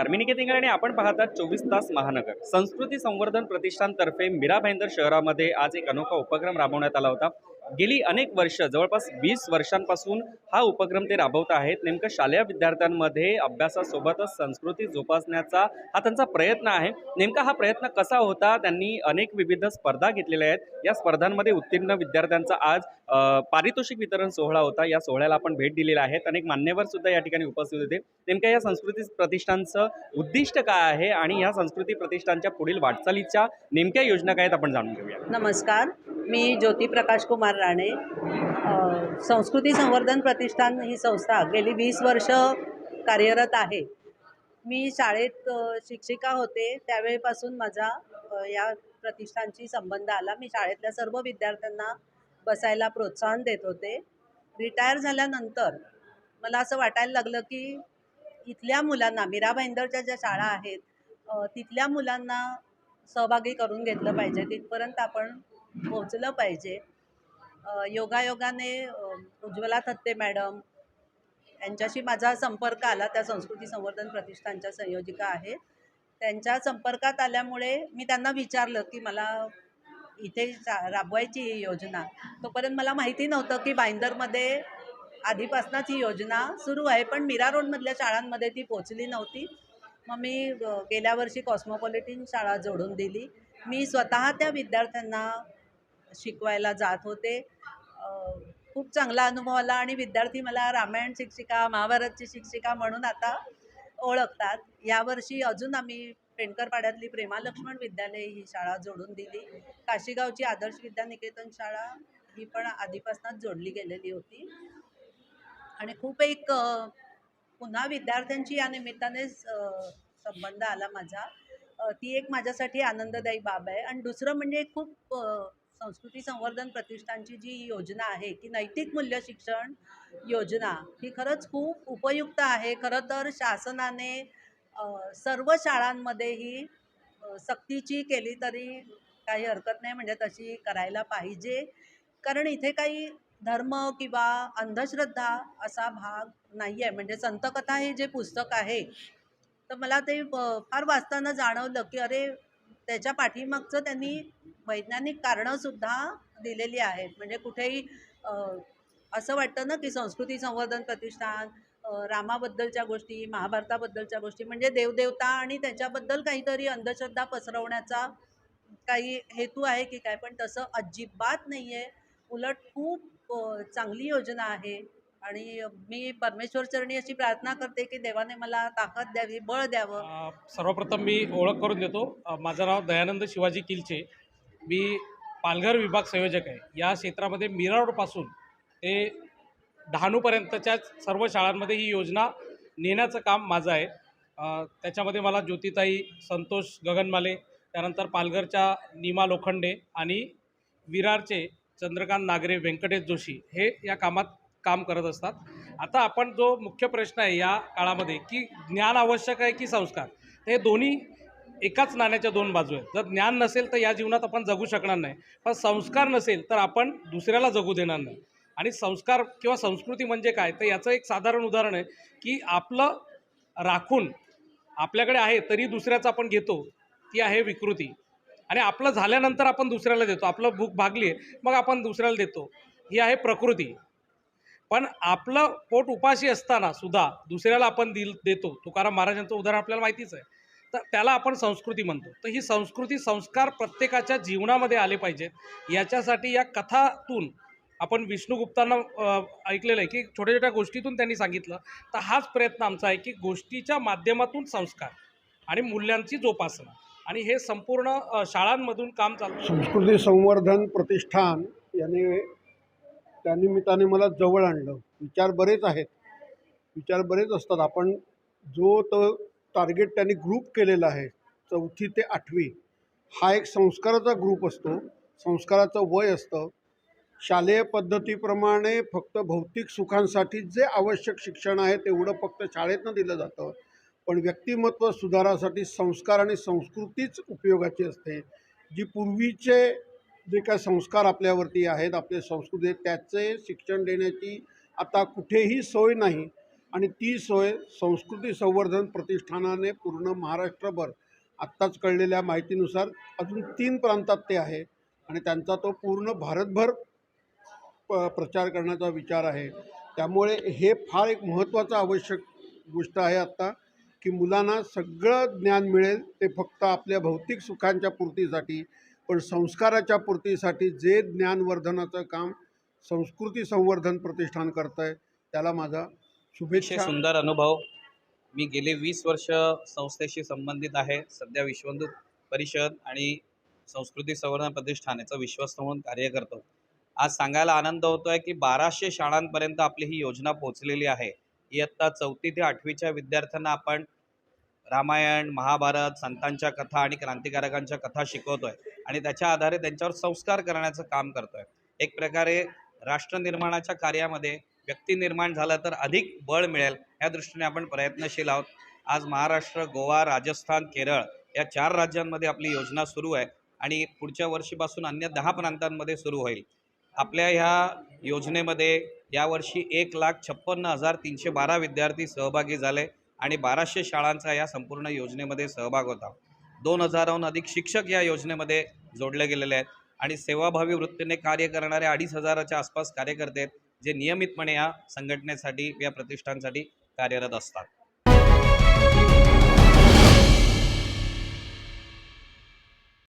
नमस्कार मी निकेत इंगळे आणि आपण पाहतात चोवीस तास महानगर. संस्कृती संवर्धन प्रतिष्ठानतर्फे मीरा भाईंदर शहरामध्ये आज एक अनोखा उपक्रम राबवण्यात आला होता. गेली अनेक वर्ष जवळपास वीस वर्षांपासून हा उपक्रम ते राबवत आहेत. नेमकं शालेय विद्यार्थ्यांमध्ये अभ्यासासोबतच संस्कृती जोपासण्याचा हा त्यांचा प्रयत्न आहे. नेमका हा प्रयत्न कसा होता? त्यांनी अनेक विविध स्पर्धा घेतलेल्या आहेत. या स्पर्धांमध्ये उत्तीर्ण विद्यार्थ्यांचा आज पारितोषिक वितरण सोहळा होता. या सोहळ्याला आपण भेट दिलेला आहे. अनेक मान्यवर सुद्धा या ठिकाणी उपस्थित होते. नेमक्या या संस्कृती प्रतिष्ठानचं उद्दिष्ट काय आहे आणि या संस्कृती प्रतिष्ठानच्या पुढील वाटचालीच्या नेमक्या योजना काय आहेत आपण जाणून घेऊया. नमस्कार. मी ज्योती प्रकाश कुमार राणे. संस्कृती संवर्धन प्रतिष्ठान ही संस्था गेली वीस वर्ष कार्यरत आहे. मी शाळेत शिक्षिका होते. त्यावेळेपासून माझा या प्रतिष्ठानशी संबंध आला. मी शाळेतल्या सर्व विद्यार्थ्यांना बसायला प्रोत्साहन देत होते. रिटायर झाल्यानंतर मला असं वाटायला लागलं की इथल्या मुलांना मीरा भाईंदरच्या ज्या शाळा आहेत तिथल्या मुलांना सहभागी करून घेतलं पाहिजे. तिथपर्यंत आपण पोहोचलं पाहिजे. योगायोगाने उज्ज्वला थत्ते मॅडम यांच्याशी माझा संपर्क आला. त्या संस्कृती संवर्धन प्रतिष्ठानच्या संयोजिका आहेत. त्यांच्या संपर्कात आल्यामुळे मी त्यांना विचारलं की मला इथे राबवायची ही योजना. तोपर्यंत मला माहिती नव्हतं की बाईंदरमध्ये आधीपासूनच ही योजना सुरू आहे. पण मीरा रोडमधल्या शाळांमध्ये ती पोचली नव्हती. मग मी गेल्या वर्षी कॉस्मोपॉलिटिन शाळा जोडून दिली. मी स्वतः त्या विद्यार्थ्यांना शिकवायला जात होते. खूप चांगला अनुभव आला आणि विद्यार्थी मला रामायण शिक्षिका महाभारतची शिक्षिका म्हणून आता ओळखतात. यावर्षी अजून आम्ही पेंडकरपाड्यातली प्रेमा लक्ष्मण विद्यालय ही शाळा जोडून दिली. काशीगावची आदर्श विद्यानिकेतन शाळा ही पण आधीपासूनच जोडली गेलेली होती. आणि खूप एक पुन्हा विद्यार्थ्यांची या निमित्तानेच संबंध आला माझा. ती एक माझ्यासाठी आनंददायी बाब आहे. आणि दुसरं म्हणजे खूप संस्कृती संवर्धन प्रतिष्ठानची जी योजना आहे की नैतिक मूल्य शिक्षण योजना ही खरंच खूप उपयुक्त आहे. खरं तर शासनाने सर्व शाळांमध्ये ही सक्तीची केली तरी काही हरकत नाही म्हणजे तशी करायला पाहिजे. कारण इथे काही धर्म किंवा अंधश्रद्धा असा भाग नाही आहे म्हणजे संतकथा हे जे पुस्तक आहे तर मला ते फार वाचताना जाणवलं की अरे त्याच्या पाठीमागचं त्यांनी वैज्ञानिक कारणंसुद्धा दिलेली आहेत. म्हणजे कुठेही असं वाटतं ना की संस्कृती संवर्धन प्रतिष्ठान रामाबद्दलच्या गोष्टी महाभारताबद्दलच्या गोष्टी म्हणजे देवदेवता आणि त्याच्याबद्दल काहीतरी अंधश्रद्धा पसरवण्याचा काही हेतू आहे की काय? पण तसं अजिबात नाही आहे उलट खूप चांगली योजना आहे. आणि मी परमेश्वर चरणी अशी प्रार्थना करते की देवाने मला ताकद द्यावी बळ द्यावं. सर्वप्रथम मी ओळख करून देतो. माझं नाव दयानंद शिवाजी किलचे. मी पालघर विभाग संयोजक आहे. या क्षेत्रामध्ये मीरा ते डहाणूपर्यंतच्या सर्व शाळांमध्ये ही योजना नेण्याचं काम माझं आहे. त्याच्यामध्ये मला ज्योतिताई संतोष गगनमाले त्यानंतर पालघरच्या नीमा लोखंडे आणि विरारचे चंद्रकांत नागरे व्यंकटेश जोशी हे या कामात काम करत असतात. आता आपण जो मुख्य प्रश्न आहे या काळामध्ये की ज्ञान आवश्यक आहे की संस्कार? हे दोन्ही एकाच नाण्याच्या दोन बाजू आहेत. जर ज्ञान नसेल तर या जीवनात आपण जगू शकणार नाही. पण संस्कार नसेल तर आपण दुसऱ्याला जगू देणार नाही. आणि संस्कार किंवा संस्कृती म्हणजे काय? तर याचं एक साधारण उदाहरण आहे की आपलं राखून आपल्याकडे आहे तरी दुसऱ्याचं आपण घेतो ती आहे विकृती. आणि आपलं झाल्यानंतर आपण दुसऱ्याला देतो. आपलं भूक भागली आहे मग आपण दुसऱ्याला देतो. ही आहे प्रकृती. पण आपलं पोट उपाशी असताना सुद्धा दुसऱ्याला आपण दिल देतो. तुकाराम महाराजांचं उदाहरण आपल्याला माहितीच आहे. तर त्याला आपण संस्कृती म्हणतो. तर ही संस्कृती संस्कार प्रत्येकाच्या जीवनामध्ये आले पाहिजेत याच्यासाठी या कथातून आपण विष्णुगुप्तांना ऐकलेलं आहे की छोट्या छोट्या गोष्टीतून त्यांनी सांगितलं. तर हाच प्रयत्न आमचा आहे की गोष्टीच्या माध्यमातून संस्कार आणि मूल्यांची जोपासना. आणि हे संपूर्ण शाळांमधून काम चालतं संस्कृती संवर्धन प्रतिष्ठान याने त्यानिमित्ताने मला जवळ आणलं. विचार बरेच आहेत. विचार बरेच असतात. आपण जो तो टार्गेट त्यांनी ग्रुप केलेला आहे चौथी ते आठवी. हा एक संस्काराचा ग्रुप असतो. संस्काराचं वय असतं. शालेय पद्धतीप्रमाणे फक्त भौतिक सुखांसाठी जे आवश्यक शिक्षण आहे तेवढं फक्त शाळेतनं दिलं जातं. पण व्यक्तिमत्व सुधारासाठी संस्कार आणि संस्कृतीच उपयोगाची असते. जी पूर्वीचे जे काय संस्कार आपल्यावरती आहेत आपले संस्कृती त्याचे शिक्षण देण्याची आता कुठेही सोय नाही. आणि ती सोय संस्कृती संवर्धन प्रतिष्ठानाने पूर्ण महाराष्ट्रभर आत्ताच कळलेल्या माहितीनुसार अजून तीन प्रांतात ते आहे. आणि त्यांचा तो पूर्ण भारतभर प प्रचार करण्याचा विचार आहे. त्यामुळे हे फार एक महत्त्वाचं आवश्यक गोष्ट आहे आत्ता की मुलांना सगळं ज्ञान मिळेल ते फक्त आपल्या भौतिक सुखांच्या पूर्तीसाठी पण संस्काराच्या पूर्तीसाठी जे ज्ञानवर्धनाचं काम संस्कृती संवर्धन प्रतिष्ठान करतं आहे त्याला माझा शुभेच्छा. सुंदर अनुभव. मी गेले वीस वर्ष संस्थेशी संबंधित आहे. सध्या विश्वहिंदू परिषद आणि संस्कृती संवर्धन प्रतिष्ठान याचं विश्वस्त म्हणून कार्य करतो. आज सांगायला आनंद होतोय की बाराशे शाळांपर्यंत आपली ही योजना पोहोचलेली आहे. इयत्ता चौथी ते आठवीच्या विद्यार्थ्यांना आपण रामायण महाभारत संतांच्या कथा आणि क्रांतिकारकांच्या कथा शिकवतोय आणि त्याच्या आधारे त्यांच्यावर संस्कार करण्याचं काम करतोय. एक प्रकारे राष्ट्रनिर्माणाच्या कार्यामध्ये व्यक्ती निर्माण झाला तर अधिक बळ मिळेल. या दृष्टीने आपण प्रयत्नशील आहोत. आज महाराष्ट्र गोवा राजस्थान केरळ या चार राज्यांमध्ये आपली योजना सुरू आहे आणि पुढच्या वर्षीपासून अन्य दहा प्रांतांमध्ये सुरू होईल. आपल्या ह्या योजनेमध्ये यावर्षी एक लाख छप्पन्न हजार तीनशे बारा विद्यार्थी सहभागी झाले आणि बाराशे शाळांचा या संपूर्ण योजनेमध्ये सहभाग होता. दोन हजाराहून अधिक शिक्षक या योजनेमध्ये जोडले गेलेले आहेत आणि सेवाभावी वृत्तीने कार्य करणारे अडीच हजाराच्या आसपास कार्यकर्ते आहेत. जे नियमितपणे या संघटनेसाठी या प्रतिष्ठानसाठी कार्यरत असतात.